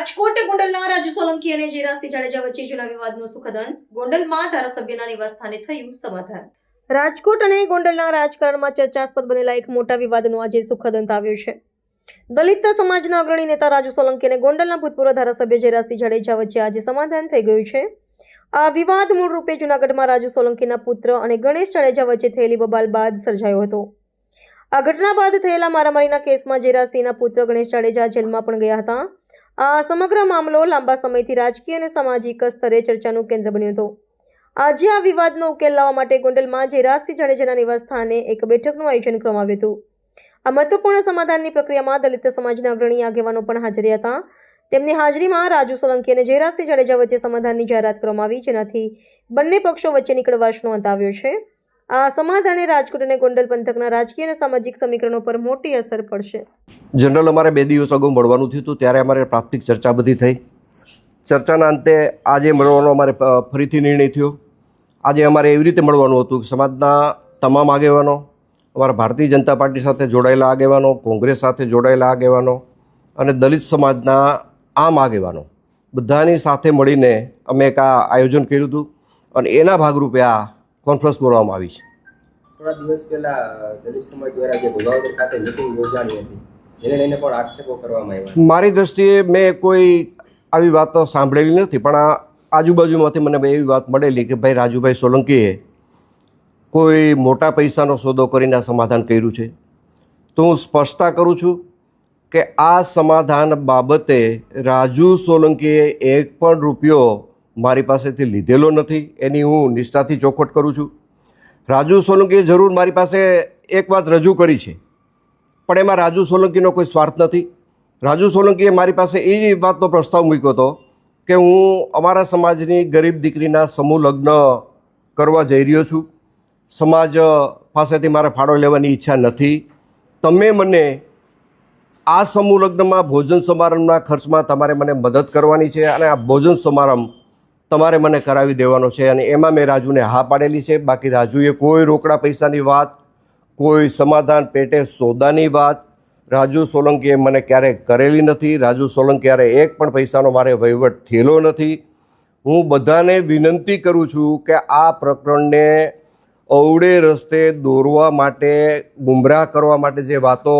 રાજકોટ ગોંડલના રાજુ સોલંકી અને જેરાસી જાડેજા વચ્ચે જૂના વિવાદનો સુખદ અંત ગોંડલમાં ધારાસભ્યના નિવાસસ્થાને થયું સમાધાન. રાજકોટ અને ગોંડલના રાજકારણમાં ચર્ચાસ્પદ બનેલા એક મોટા વિવાદનો આજે સુખદ અંત આવ્યો છે. દલિત સમાજના અગ્રણી નેતા રાજુ સોલંકી અને ગોંડલના ભૂતપૂર્વ ધારાસભ્ય જેરાસી જાડેજા વચ્ચે આજે સમાધાન થઈ ગયું છે. આ વિવાદ મૂળ રૂપે જૂનાગઢમાં રાજુ સોલંકીના પુત્ર અને ગણેશ જાડેજા વચ્ચે થયેલી બબાલ બાદ સર્જાયો હતો. આ ઘટના બાદ થયેલા મારામારીના કેસમાં જેરાસીના પુત્ર ગણેશ જાડેજા જેલમાં પણ ગયા હતા. આ સમગ્ર મામલો લાંબા સમયથી રાજકીય અને સામાજિક સ્તરે ચર્ચાનું કેન્દ્ર બન્યો હતો. આજે આ વિવાદનો ઉકેલ લાવવા માટે ગોંડલમાં જયરાજસિંહ જાડેજાના નિવાસસ્થાને એક બેઠકનું આયોજન કરવામાં આવ્યું હતું. આ મહત્વપૂર્ણ સમાધાનની પ્રક્રિયામાં દલિત સમાજના અગ્રણી આગેવાનો પણ હાજર હતા. તેમની હાજરીમાં રાજુ સોલંકી અને જયરાજસિંહ જાડેજા વચ્ચે સમાધાનની જાહેરાત કરવામાં આવી, જેનાથી બંને પક્ષો વચ્ચે નીકળવાશનો અંત આવ્યો છે. આ સમાધાને રાજકોટ અને ગોંડલ પંથકના રાજકીય અને સામાજિક સમીકરણો પર મોટી અસર પડશે. જનરલ અમારે બે દિવસ અગાઉ મળવાનું થયું હતું, ત્યારે અમારે પ્રાથમિક ચર્ચા બધી થઈ. ચર્ચાના અંતે આજે મળવાનો અમારે ફરીથી નિર્ણય થયો. આજે અમારે એવી રીતે મળવાનું હતું કે સમાજના તમામ આગેવાનો, અમારા ભારતીય જનતા પાર્ટી સાથે જોડાયેલા આગેવાનો, કોંગ્રેસ સાથે જોડાયેલા આગેવાનો અને દલિત સમાજના આમ આગેવાનો, બધાની સાથે મળીને અમે એક આ આયોજન કર્યું હતું અને એના ભાગરૂપે આ કોન્ફરન્સ બોલાવવામાં આવી છે. થોડા દિવસ પહેલા દલિત સમાજ દ્વારા જે ભોગાવદર ખાતે મિટિંગ યોજાણી હતી જેને લઈને પણ આક્ષેપો કરવામાં આવ્યા મારી દ્રષ્ટિએ મેં કોઈ આવી વાત તો સાંભળેલી નથી પણ આ આજુબાજુમાંથી મને એવી વાત મળેલી કે ભાઈ રાજુભાઈ સોલંકીએ કોઈ મોટા પૈસાનો સોદો કરીને આ સમાધાન કર્યું છે. તો હું સ્પષ્ટતા કરું છું કે આ સમાધાન બાબતે રાજુ સોલંકીએ એક પણ રૂપિયો મારી પાસેથી લીધેલો નથી, એની હું નિષ્ઠાથી ચોખવટ કરું છું. રાજુ સોલંકીએ જરૂર મારી પાસે એક વાત રજૂ કરી છે, પણ એમાં રાજુ સોલંકીનો કોઈ સ્વાર્થ નથી. રાજુ સોલંકીએ મારી પાસે એ વાતનો પ્રસ્તાવ મૂક્યો હતો કે હું અમારા સમાજની ગરીબ દીકરીના સમૂહ લગ્ન કરવા જઈ રહ્યો છું. સમાજ પાસેથી મારે ફાળો લેવાની ઈચ્છા નથી. તમે મને આ સમૂહ લગ્નમાં ભોજન સમારંભના ખર્ચમાં તમારે મને મદદ કરવાની છે અને આ ભોજન સમારંભ તમારે મને કરાવી દેવાનો છે અને એમાં મેં રાજુને હા પાડેલી છે. બાકી રાજુએ કોઈ રોકડા પૈસાની વાત, કોઈ સમાધાન પેટે સોદાની વાત, રાજુ સોલંકીએ મને ક્યારેય કરેલી નથી. રાજુ સોલંકીયારે એક પણ પૈસાનો મારે વહીવટ થયેલો નથી. હું બધાને વિનંતી કરું છું કે આ પ્રકરણને અવડે રસ્તે દોરવા માટે ગુમરાહ કરવા માટે જે વાતો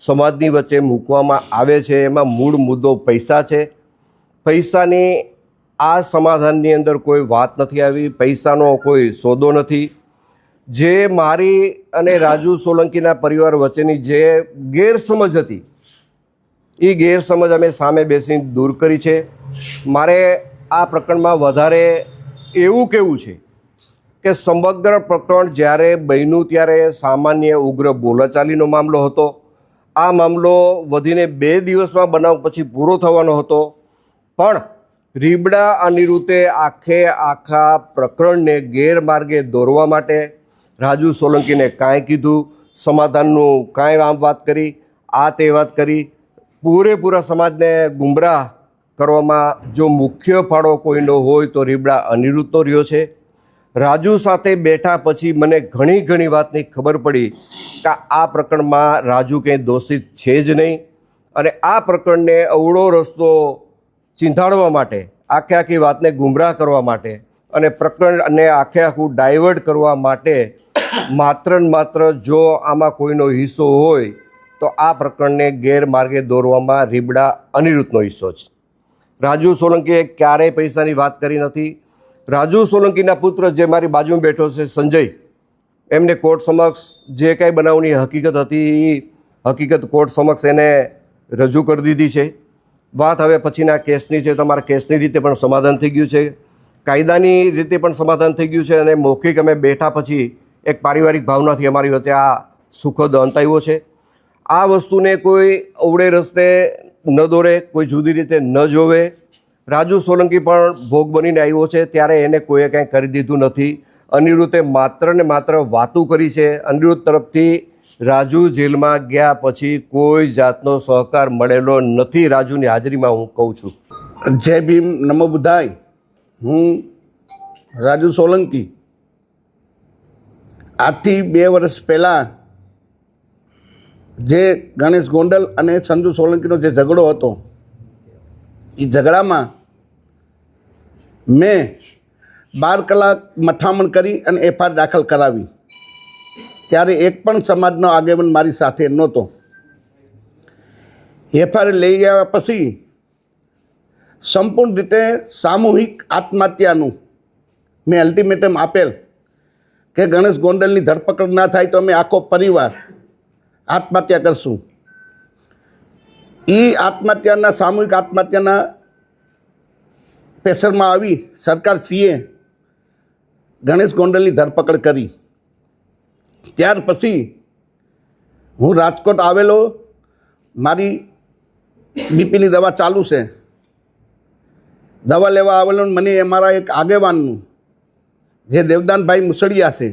સમાજની વચ્ચે મૂકવામાં આવે છે, એમાં મૂળ મુદ્દો પૈસા છે. પૈસાની આ સમાધાનની અંદર કોઈ વાત નથી આવી, પૈસાનો કોઈ સોદો નથી. જે મારી અને રાજુ સોલંકીના પરિવાર વચ્ચેની જે ગેરસમજ હતી એ ગેરસમજ અમે સામે બેસીને દૂર કરી છે. મારે આ પ્રકરણમાં વધારે એવું કહેવું છે કે સમગ્ર પ્રકરણ જ્યારે બન્યું ત્યારે સામાન્ય ઉગ્ર બોલાચાલીનો મામલો હતો. આ મામલો વધીને બે દિવસમાં બનાવ પછી પૂરો થવાનો હતો. પણ રીબડા અનિરુદ્ધે આખે આખા પ્રકરણને ગેરમાર્ગે દોરવા માટે રાજુ સોલંકીને કાંઈ કીધું, સમાધાનનું કાંઈ આમ વાત કરી, આ તે વાત કરી. પૂરેપૂરા સમાજને ગુમરાહ કરવામાં જો મુખ્ય ફાળો કોઈનો હોય તો રીબડા અનિરુદ્ધનો રહ્યો છે. રાજુ સાથે બેઠા પછી મને ઘણી ઘણી વાતની ખબર પડી કે આ પ્રકરણમાં રાજુ કંઈ દોષિત છે જ નહીં. અને આ પ્રકરણને અવળો રસ્તો ચીંધાડવા માટે, આખે આખી વાતને ગુમરાહ કરવા માટે અને પ્રકરણને આખે આખું ડાયવર્ટ કરવા માટે માત્ર ને માત્ર જો આમાં કોઈનો હિસ્સો હોય, તો આ પ્રકરણને ગેરમાર્ગે દોરવામાં રીબડા અનિરુદ્ધનો હિસ્સો છે. રાજુ સોલંકીએ ક્યારેય પૈસાની વાત કરી નથી. રાજુ સોલંકીના પુત્ર જે મારી બાજુમાં બેઠો છે, સંજય, એમને કોર્ટ સમક્ષ જે કાંઈ બનાવની હકીકત હતી, એ હકીકત કોર્ટ સમક્ષ એને રજૂ કરી દીધી છે. વાત હવે પછીના કેસની છે, તમારા કેસની રીતે પણ સમાધાન થઈ ગયું છે. કાયદાની રીતે પણ સમાધાન થઈ ગયું છે અને મૌખિક અમે બેઠા પછી એક પારિવારિક ભાવનાથી અમારી વચ્ચે આ સુખદ અંત આવ્યો છે. આ વસ્તુને કોઈ અવડે રસ્તે ન દોરે, કોઈ જુદી રીતે ન જોવે. રાજુ સોલંકી પણ ભોગ બનીને આવ્યો છે, ત્યારે એને કોઈએ કાંઈ કરી દીધું નથી. અનિરુદ્ધે માત્ર ને માત્ર વાતું કરી છે. અનિરુદ્ધ તરફથી રાજુ જેલમાં ગયા પછી કોઈ જાતનો સહકાર મળેલો નથી. રાજુની હાજરીમાં હું કહું છું. જય ભીમ, નમો બુધાય હું રાજુ સોલંકી. આજથી બે વર્ષ પહેલાં જે ગણેશ ગોંડલ અને સંજુ સોલંકીનો જે ઝઘડો હતો, એ ઝઘડામાં મેં બાર કલાક મથામણ કરી અને એફઆઈઆર દાખલ કરાવી. ત્યારે એક પણ સમાજનો આગેવાન મારી સાથે નહોતો. એફઆઈઆર લઈ ગયા પછી સંપૂર્ણ રીતે સામૂહિક આત્મહત્યાનું મેં અલ્ટિમેટમ આપેલ કે ગણેશ ગોંડલની ધરપકડ ના થાય તો અમે આખો પરિવાર આત્મહત્યા કરશું. એ આત્મહત્યાના, સામૂહિક આત્મહત્યાના પ્રેશરમાં આવી સરકાર સીએ ગણેશ ગોંડલની ધરપકડ કરી. ત્યાર પછી હું રાજકોટ આવેલો, મારી બીપીની દવા ચાલુ છે. દવા લેવા આવેલો મને અમારા એક આગેવાનનું, જે દેવદાનભાઈ મુસળિયા છે,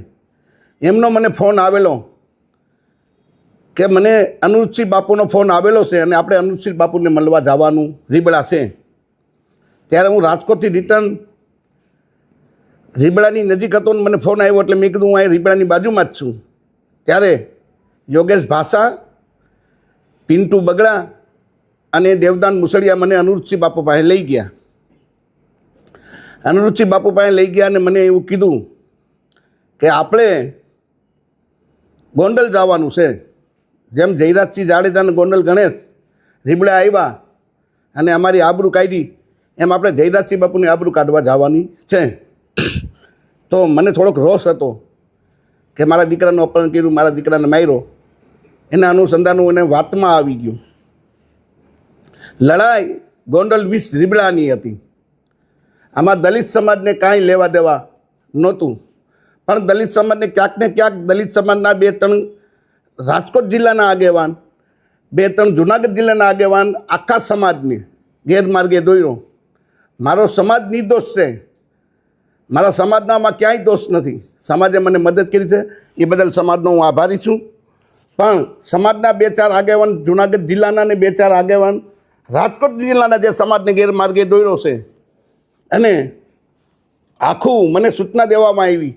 એમનો મને ફોન આવેલો કે મને અનુજસિંહ બાપુનો ફોન આવેલો છે અને આપણે અનુજસિંહ બાપુને મળવા જવાનું, રીબડા છે. ત્યારે હું રાજકોટથી રિટર્ન રીબડાની નજીક હતો ને મને ફોન આવ્યો એટલે મેં કીધું, હું અહીં રીબડાની બાજુમાં જ છું. ત્યારે યોગેશ ભાષા, પિન્ટુ બગડા અને દેવદાન મુસળિયા મને અનુરુચિ બાપુ પાસે લઈ ગયા. અનુરુચિ બાપુ પાસે લઈ ગયા અને મને એવું કીધું કે, આપણે ગોંડલ જવાનું છે. જેમ જયરાજસિંહ જાડેજા અને ગોંડલ ગણેશ રીબડા આવ્યા અને અમારી આબરૂ કાઢી, એમ આપણે જયરાજસિંહ બાપુની આબરૂ કાઢવા જવાની છે. તો મને થોડોક રોષ હતો કે મારા દીકરાનું અપહરણ કર્યું, મારા દીકરાને માર્યો. એના અનુસંધાનું એને વાતમાં આવી ગયું. લડાઈ ગોંડલ વીસ રીબડાની હતી. આમાં દલિત સમાજને કાંઈ લેવા દેવા નહોતું. પણ દલિત સમાજને ક્યાંક ને ક્યાંક દલિત સમાજના બે ત્રણ રાજકોટ જિલ્લાના આગેવાન, બે ત્રણ જુનાગઢ જિલ્લાના આગેવાન આખા સમાજને ગેરમાર્ગે દોર્યો. મારો સમાજ નિર્દોષ છે. મારા સમાજનામાં ક્યાંય દોષ નથી. સમાજે મને મદદ કરી છે. એ બદલ સમાજનો હું આભારી છું. પણ સમાજના બે ચાર આગેવાન, જુનાગઢ જિલ્લાના ને બે ચાર આગેવાન, રાજકોટ જિલ્લાના જે સમાજને ગેરમાર્ગે દોર્યો છે. અને આખું મને સૂચના દેવામાં આવી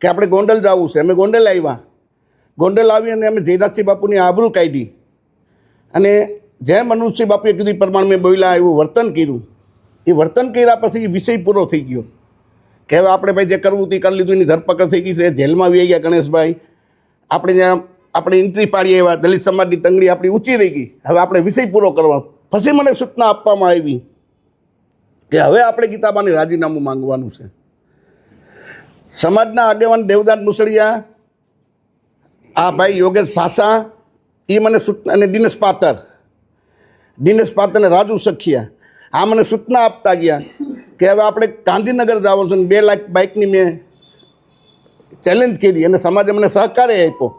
કે આપણે ગોંડલ જવું છે. અમે ગોંડલ આવ્યા. ગોંડલ આવી અને અમે જયરાજસિંહ બાપુની આબરૂ કાઢી. અને જેમ મનુષ્ય બાપુએ કીધી પ્રમાણે મેં બોલ્યા, એવું વર્તન કર્યું. એ વર્તન કર્યા પછી વિષય પૂરો થઈ ગયો. કે હવે આપણે ભાઈ જે કરવું તે કરી લીધું, એની ધરપકડ થઈ ગઈ છે, જેલમાં વી ગયા ગણેશભાઈ. આપણે ત્યાં, આપણે એન્ટ્રી પાડીએ એવા દલિત સમાજની તંગડી આપણી ઊંચી રહી ગઈ. હવે આપણે વિષય પૂરો કરવા. પછી મને સૂચના આપવામાં આવી કે હવે આપણે ગીતાબાની રાજીનામું માંગવાનું છે. સમાજના આગેવાન દેવદાન મુસળિયા આ ભાઈ યોગેશ ભાષા એ મને સૂચના, અને દિનેશ પાતર. દિનેશ પાતર અને રાજુ સખિયા. આ મને સૂચના આપતા ગયા. કે હવે આપણે ગાંધીનગર જવાનું છે બે લાખ બાઇકની મેં ચેલેન્જ કરી અને સમાજે મને સહકારે આપ્યો.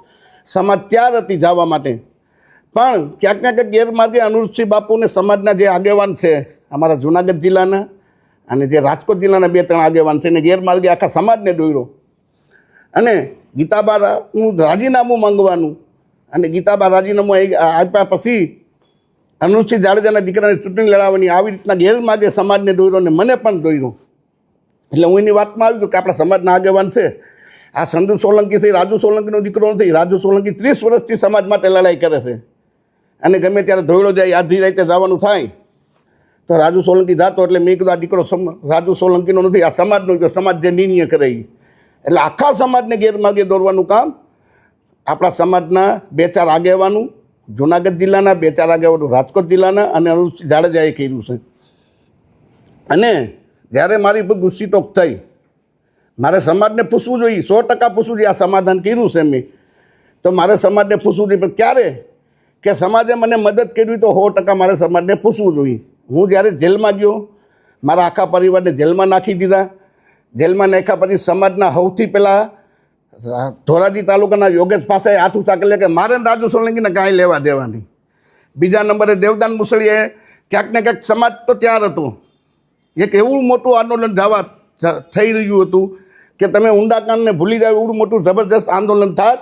સમાજ ત્યાર હતી જવા માટે. પણ ક્યાંક ક્યાંક ગેરમાર્ગે અનુરૂપસિંહ બાપુને સમાજના જે આગેવાન છે, અમારા જુનાગઢ જિલ્લાના અને જે રાજકોટ જિલ્લાના બે ત્રણ આગેવાન છે, એને ગેરમાર્ગે આખા સમાજને દોર્યો અને ગીતાબાનું રાજીનામું માંગવાનું અને ગીતાબા રાજીનામું આપ્યા પછી અનુસૂચિત જાડેજાના દીકરાને ચૂંટણી લડાવવાની આવી રીતના ગેરમાર્ગે સમાજને દોર્યો અને મને પણ દોર્યો. એટલે હું એની વાતમાં આવી ગયો કે આપણા સમાજના આગેવાન છે. આ સંધુ સોલંકી છે રાજુ સોલંકીનો દીકરો નથી. રાજુ સોલંકી ત્રીસ વર્ષથી સમાજ માટે લડાઈ કરે છે. અને ગમે ત્યારે ધોયડો જાય, આધી રાતે જવાનું થાય, તો રાજુ સોલંકી જાતો એટલે મેં કીધું આ દીકરો રાજુ સોલંકીનો નથી, આ સમાજનો સમાજ જે નિર્ણય કરે એટલે આખા સમાજને ગેરમાર્ગે દોરવાનું કામ આપણા સમાજના બે ચાર આગેવાનું જુનાગઢ જિલ્લાના બે ચાર આગેવાનો રાજકોટ જિલ્લાના અને અનુસૂચિત જાડેજાએ કર્યું છે. અને જ્યારે મારી પર ગુસ્સી ટોક થઈ, મારે સમાજને પૂછવું જોઈએ, સો ટકા પૂછવું જોઈએ આ સમાધાન કર્યું છે મેં. તો મારે સમાજને પૂછવું જોઈએ, પણ ક્યારે? કે સમાજે મને મદદ કરવી તો સો ટકા મારે સમાજને પૂછવું જોઈએ. હું જ્યારે જેલમાં ગયો, મારા આખા પરિવારને જેલમાં નાખી દીધા. જેલમાં નાખ્યા પછી સમાજના સૌથી પહેલાં ધોરાજી તાલુકાના યોગેશ પાસે હાથ ઉઠા લે કે મારે રાજુ સોલંકીને કાંઈ લેવા દેવાની. બીજા નંબરે દેવદાન મુસળીએ ક્યાંક ને ક્યાંક સમાજ તો ત્યાર હતો. એક એવું મોટું આંદોલન જવા થઈ રહ્યું હતું કે તમે ઊંડાકાંડને ભૂલી જાય એવું મોટું જબરદસ્ત આંદોલન થાત,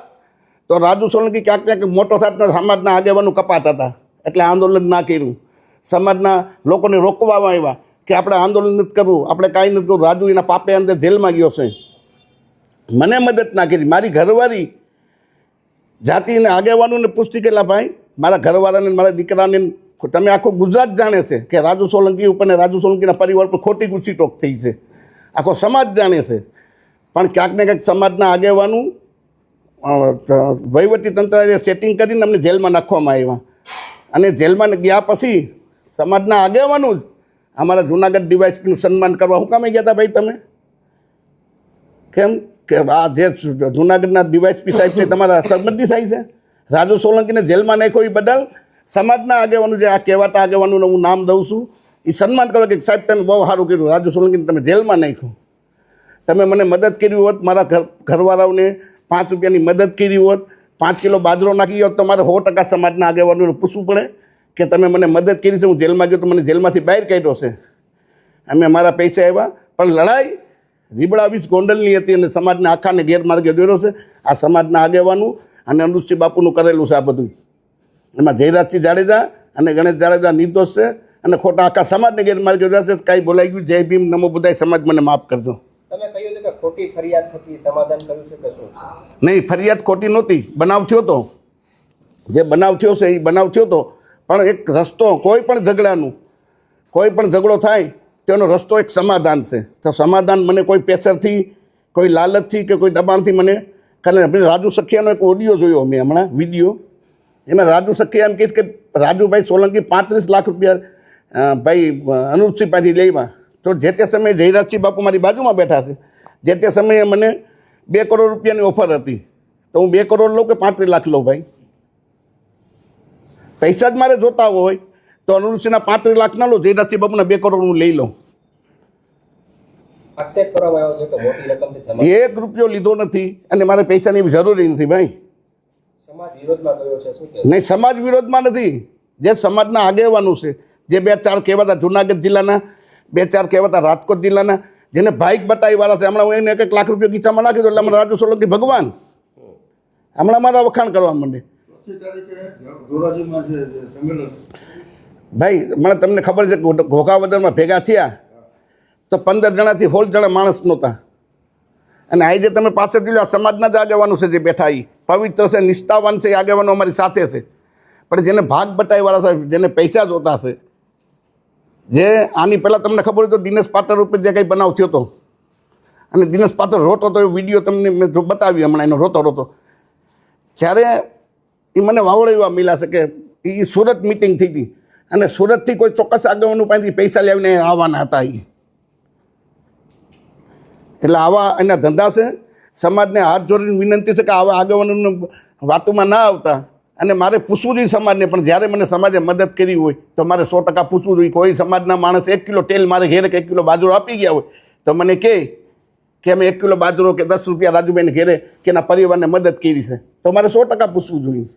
તો રાજુ સોલંકી ક્યાંક ક્યાંક મોટો થાત સમાજના આગેવાનું કપાતા હતા. એટલે આંદોલન ના કર્યું. સમાજના લોકોને રોકવામાં આવ્યા કે આપણે આંદોલન નથી કરવું, આપણે કાંઈ નથી કરવું. રાજુ એના પાપે અંદર જેલમાં ગયો છે. મને મદદ ના કરી. મારી ઘરવાળી જાતિને આગેવાનોને પૂછતી કેટલા ભાઈ મારા ઘરવાળાને મારા દીકરાને તમે આખું ગુજરાત જાણે છે કે રાજુ સોલંકી ઉપર ને રાજુ સોલંકીના પરિવાર પર ખોટી ગુસ્સીટોક થઈ છે. આખો સમાજ જાણે છે. પણ ક્યાંક ને ક્યાંક સમાજના આગેવાનું અ, વહીવટી તંત્રએ સેટિંગ કરીને અમને જેલમાં નાખવામાં આવ્યા. અને જેલમાં ગયા પછી સમાજના આગેવાનું જ અમારા જુનાગઢ ડીવાયસપીનું સન્માન કરવા હું કામે ગયા હતા ભાઈ તમે? કેમ? કે આ જે જુનાગઢના ડીવાયસપી સાહેબ છે, તમારા સરબંધી થાય છે? રાજુ સોલંકીને જેલમાં નાખ્યો એ બદલ સમાજના આગેવાનું જે આ કહેવાતા આગેવાનું હું નામ દઉં છું એ સન્માન કરો કે સાહેબ તમે બહુ સારું કર્યું, રાજુ સોલંકીને તમે જેલમાં નાખ્યું. તમે મને મદદ કરી હોત, મારા ઘર, ઘરવાળાઓને પાંચ રૂપિયાની મદદ કરી હોત, પાંચ કિલો બાજરો નાખી હોત તો મારે સો ટકા સમાજના આગેવાનોને પૂછવું પડે કે તમે મને મદદ કરી છે, હું જેલમાં ગયો તો મને જેલમાંથી બહાર કાઢ્યો છે. અમે મારા પૈસા આવ્યા પણ લડાઈ રીબડા વીસ ગોંડલની હતી અને સમાજના આખાને ગેરમાર્ગે દોર્યો છે. આ સમાજના આગેવાનું અને અનુષ્ઠી બાપુનું કરેલું છે આ બધું. એમાં જયરાજસિંહ જાડેજા અને ગણેશ જાડેજા નિર્દોષ છે અને ખોટા આખા સમાજને ગેરમાર્ગે દોર્યા છે. કાંઈ બોલાઈ ગયું જય ભીમ નમો બધાય સમાજ મને માફ કરજો. હતું નહીં ફરિયાદ ખોટી નહોતી. બનાવ થયો તો. જે બનાવ થયો છે એ બનાવ થયો તો. પણ એક રસ્તો કોઈ પણ ઝઘડાનું કોઈ પણ ઝઘડો થાય તેનો રસ્તો એક સમાધાન છે. તો સમાધાન મને કોઈ પ્રેશરથી, કોઈ લાલચથી કે કોઈ દબાણથી મને ખાલી આપણે રાજુ સખિયાનો એક ઓડિયો જોયો મેં હમણાં વીડિયો એમાં રાજુ સખિયા એમ કહીશ કે રાજુભાઈ સોલંકી પાંત્રીસ લાખ રૂપિયા ભાઈ અનુપસિંહ પાસેથી લેવા તો જે તે સમયે જયરાજસિંહ બાપુ મારી બાજુમાં બેઠા છે. જે તે સમયે મને બે કરોડ રૂપિયાની ઓફર હતી. તો હું બે કરોડ લઉં કે પાંત્રીસ લાખ લઉં ભાઈ? પૈસા જ મારે જોતા હોય. તો અનુરુચિના પાંત્રીસ લાખ ના લો જેનાથી બાપુના બે કરોડ હું લઈ લઉં. એક રૂપિયો લીધો નથી અને મારે પૈસાની જરૂરી નથી ભાઈ. સમાજ વિરોધમાં ગયો છે શું કે નહીં સમાજ વિરોધમાં નથી. જે સમાજના આગેવાનું છે જે બે ચાર કહેવાતા જુનાગઢ જિલ્લાના બે ચાર કહેવાતા રાજકોટ જિલ્લાના જેને બાઇક બટાઈ વાળા છે હમણાં હું એને એક એક લાખ રૂપિયા ગીચામાં નાખી દો એટલે અમારા રાજુ સોલંકી ભગવાન. હમણાં મારા વખાણ કરવા માંડે. ભાઈ, મને તમને ખબર છે કે ઘોઘાવદરમાં ભેગા થયા તો પંદર જણાથી હોલ જણા માણસ નહોતા. અને આજે તમે પાછળ જોઈ સમાજના જ આગેવાનો છે જે બેઠા એ પવિત્ર છે, નિષ્ઠાવાન છે, એ આગેવાનો અમારી સાથે છે. પણ જેને ભાગ બટાઈવાળા છે, જેને પૈસા જોતા છે, જે આની પહેલાં તમને ખબર તો દિનેશ પાટર ઉપર જે કંઈ બનાવ થયો હતો. અને દિનેશ પાત્ર રોતો તો એ વીડિયો તમને મેં જો બતાવ્યો હમણાં, એનો રોતો રોતો. જ્યારે એ મને વાવડો એવા મિલા છે કે એ સુરત મિટિંગ થઈ હતી. અને સુરતથી કોઈ ચોક્કસ આગેવાનું પાસેથી પૈસા લાવીને આવવાના હતા એ એટલે આવા એના ધંધા છે. સમાજને હાથ જોડીને વિનંતી છે કે આવા આગેવાનોને વાતોમાં ના આવતા. અને મારે પૂછવું જોઈએ સમાજને, પણ જ્યારે મને સમાજે મદદ કરી હોય, તો મારે સો ટકા પૂછવું જોઈએ કોઈ સમાજના માણસ એક કિલો તેલ મારે ઘેરે કે એક કિલો બાજરો આપી ગયા હોય, તો મને કહે કે અમે એક કિલો બાજરો કે દસ રૂપિયા રાજુભાઈને ઘેરે કે એના પરિવારને મદદ કરી છે. તો મારે સો ટકા પૂછવું જોઈએ.